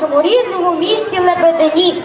нашому рідному місті Лебедині.